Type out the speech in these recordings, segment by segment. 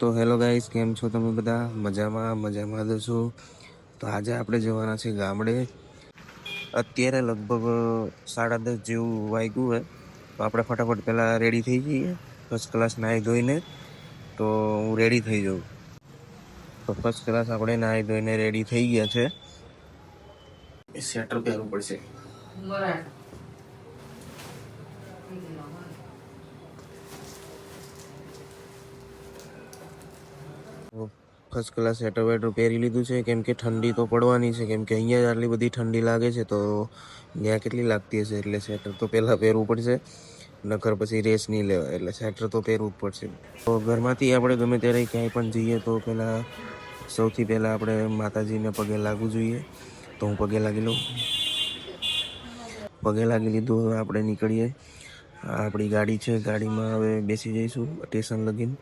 તો hello guys કેમ છો તમે બધા? મજામાં મજામાં તો છો. તો આજે આપણે જવાના છે ગામડે. અત્યારે લગભગ સાડા દસ જેવું વાગ્યું હોય તો આપણે ફટાફટ પહેલાં રેડી થઈ જઈએ. ફર્સ્ટ ક્લાસ નાહી ધોઈને. તો હું રેડી થઈ જાઉં. તો ફર્સ્ટ ક્લાસ આપણે નાહી ધોઈને રેડી થઈ ગયા છે. સ્વેટર પહેરવું પડશે. ફર્સ્ટ ક્લાસ સ્વેટર વેટર પહેરી લીધું છે. કેમ કે ઠંડી તો પડવાની છે. કેમ કે અહીંયા જ આટલી બધી ઠંડી લાગે છે, તો ત્યાં કેટલી લાગતી હશે? એટલે સ્વેટર તો પહેલાં પહેરવું પડશે. નકર પછી રેસ નહીં લેવાય. એટલે સ્વેટર તો પહેરવું જ પડશે. તો ઘરમાંથી આપણે ગમે ત્યારે ક્યાંય પણ જઈએ, તો પહેલાં સૌથી પહેલાં આપણે માતાજીને પગે લાગવું જોઈએ. તો હું પગે લાગી લઉં. પગે લાગી લીધું, હવે આપણે નીકળીએ. આપણી ગાડી છે. ગાડીમાં હવે બેસી જઈશું સ્ટેશન લગીને.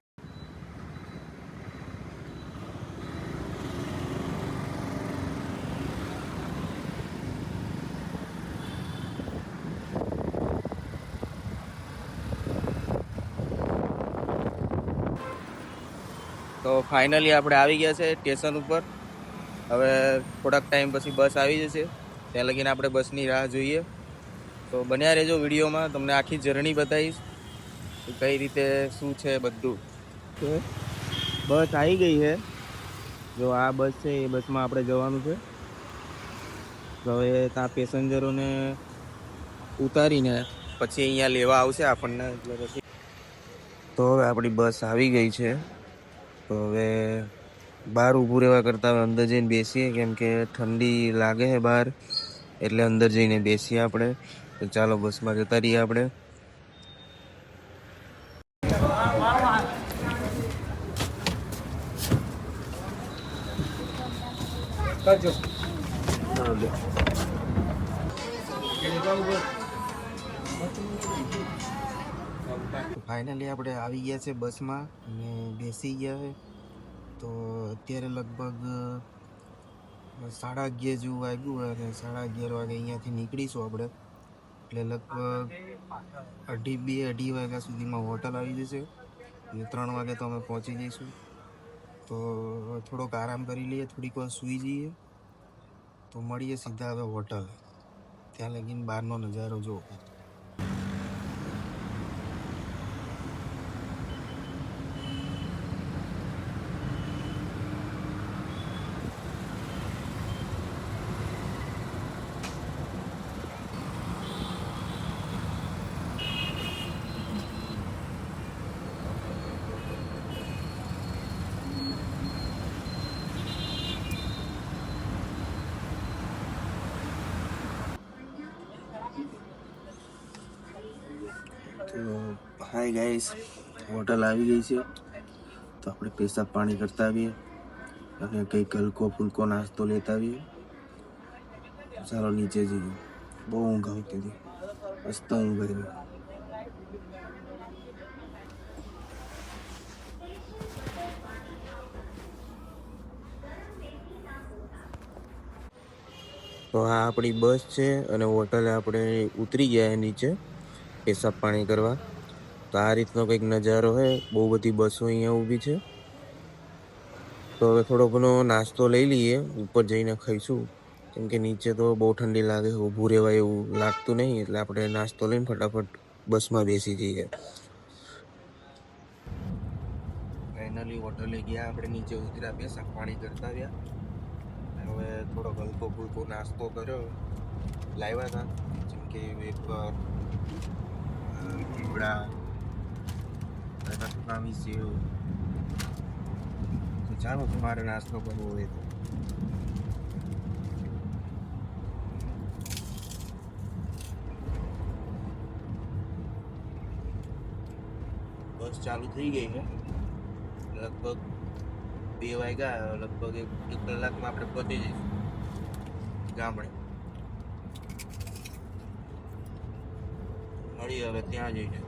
તો ફાઇનલી આપણે આવી ગયા છે સ્ટેશન ઉપર. હવે થોડાક ટાઈમ પછી બસ આવી જશે. ત્યાં લગીને આપણે બસની રાહ જોઈએ. તો બન્યા રહેજો વિડીયોમાં. તમને આખી જર્ની બતાવીશ કે કઈ રીતે શું છે બધું. બસ આવી ગઈ છે. જો આ બસ છે એ બસમાં આપણે જવાનું છે. તો હવે ત્યાં પેસેન્જરોને ઉતારીને પછી અહીંયા લેવા આવશે આપણને. એટલે પછી તો હવે આપણી બસ આવી ગઈ છે. તો હવે બહાર ઊભું રહેવા કરતાં હવે અંદર જઈને બેસીએ કેમ કે ઠંડી લાગે છે બહાર એટલે અંદર જઈને બેસીએ આપણે. તો ચાલો બસમાં જતા રહીએ આપણે. ફાઇનલી આપણે આવી ગયા છે બસમાં અને બેસી ગયા છે. તો અત્યારે લગભગ સાડા અગિયાર જેવું વાગ્યું અને સાડા અગિયાર વાગે અહીંયાથી નીકળીશું આપણે. એટલે લગભગ અઢી, બે, અઢી વાગ્યા સુધીમાં હોટલ આવી જશે અને ત્રણ વાગે તો અમે પહોંચી જઈશું. તો થોડોક આરામ કરી લઈએ, થોડીક વાર સૂઈ જઈએ. તો મળીએ સીધા હવે હોટલ. ત્યાં લગીને બહારનો નજારો જુઓ તો હાય ગાઈસ હોટલ આવી ગઈ છે. તો આપણે પેશાબ પાણી કરતા આવીએ અને કંઈક હલકો ફૂલકો નાસ્તો લેતા આવીએ. ચાલો નીચે જઈએ. બહુ ઊંઘ આવતી હતી. મસ્ત ઊંઘ આવી. તો આ આપણી બસ છે અને હોટલે આપણે ઉતરી ગયા નીચે. પેશાબ પાણી કરવા. તો આ રીતનો કંઈક નજારો છે બહુ બધી બસો અહીંયા ઊભી છે. તો હવે થોડો ઘણો નાસ્તો લઈ લઈએ, ઉપર જઈને ખાઈશું. કેમ કે નીચે તો બહુ ઠંડી લાગે, ઊભું રહેવાય એવું લાગતું નહીં, એટલે આપણે નાસ્તો લઈને ફટાફટ બસમાં બેસી જઈએ. ફાઇનલી હોટલે ગયા, આપણે નીચે ઉતર્યા, પેશાબ પાણી કરતા રહ્યા. હવે થોડો હલકો ફૂલકો નાસ્તો કર્યો. લાવ્યા હતા જેમ કે વેફર ચીવડા રતનામી સેવ તો ચાલો તમારે નાસ્તો કરવો હોય તો બસ ચાલુ થઈ ગઈ છે લગભગ બે વાગ્યા લગભગ એક કલાકમાં આપણે પહોંચી જઈશું ગામડે મળીએ હવે ત્યાં જઈને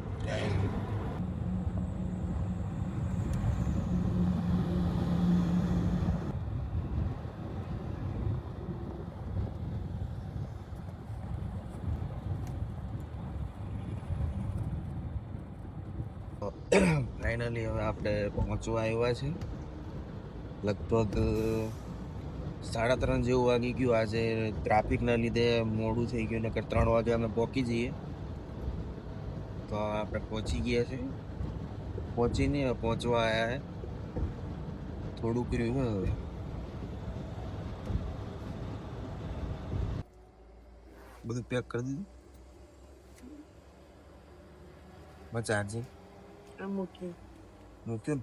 ફાઇનલી હવે આપણે પહોંચવા આવ્યા છે. લગભગ સાડા ત્રણ જેવું વાગી ગયું. આજે ટ્રાફિકના લીધે મોડું થઈ ગયું, નકર ત્રણ વાગે અમે પહોંચી જઈએ. તો આપણે પહોંચી ગયા છે. પહોંચીને પહોંચવા આવ્યા થોડુંક રહ્યું હવે. બધું પેક કરી દીધું? માં ચાર્જિંગ આ મૂકી. મૂક્યું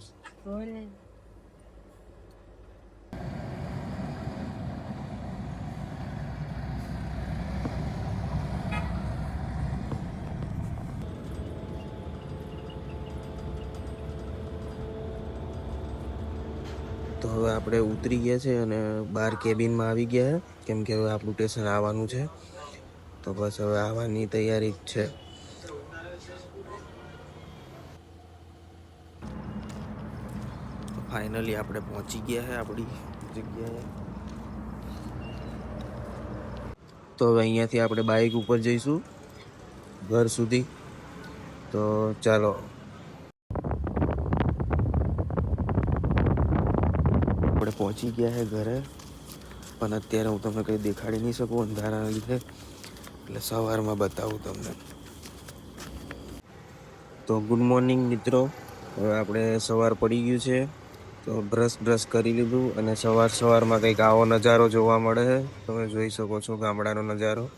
ને? તો હવે આપણે ઉતરી ગયા છે અને બહાર કેબિનમાં આવી ગયા કેમ કે હવે આપણું સ્ટેશન આવવાનું છે. તો બસ હવે આવવાની તૈયારી જ છે. ફાઇનલી આપણે પહોંચી ગયા છે આપણી જગ્યાએ. તો હવે અહીંયાથી આપણે બાઇક ઉપર જઈશું, ઘર સુધી. તો ચાલો આપણે પહોંચી ગયા છે ઘરે. પણ અત્યારે હું તમને કંઈ દેખાડી નહીં શકું અંધારાના લીધે એટલે સવારમાં બતાવું તમને. તો ગુડ મોર્નિંગ મિત્રો. હવે આપણે સવાર પડી ગયું છે. તો બ્રશ બ્રશ કરી લીધું અને સવાર સવારમાં કંઈક આવો નજારો જોવા મળે છે. તમે જોઈ શકો છો ગામડાનો નજારો.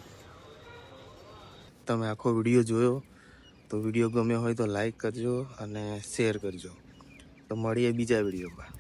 તમે આખો વીડિયો જોયો. તો વીડિયો ગમ્યો હોય તો લાઈક કરજો અને શેર કરજો. તો મળીએ બીજા વિડીયોમાં.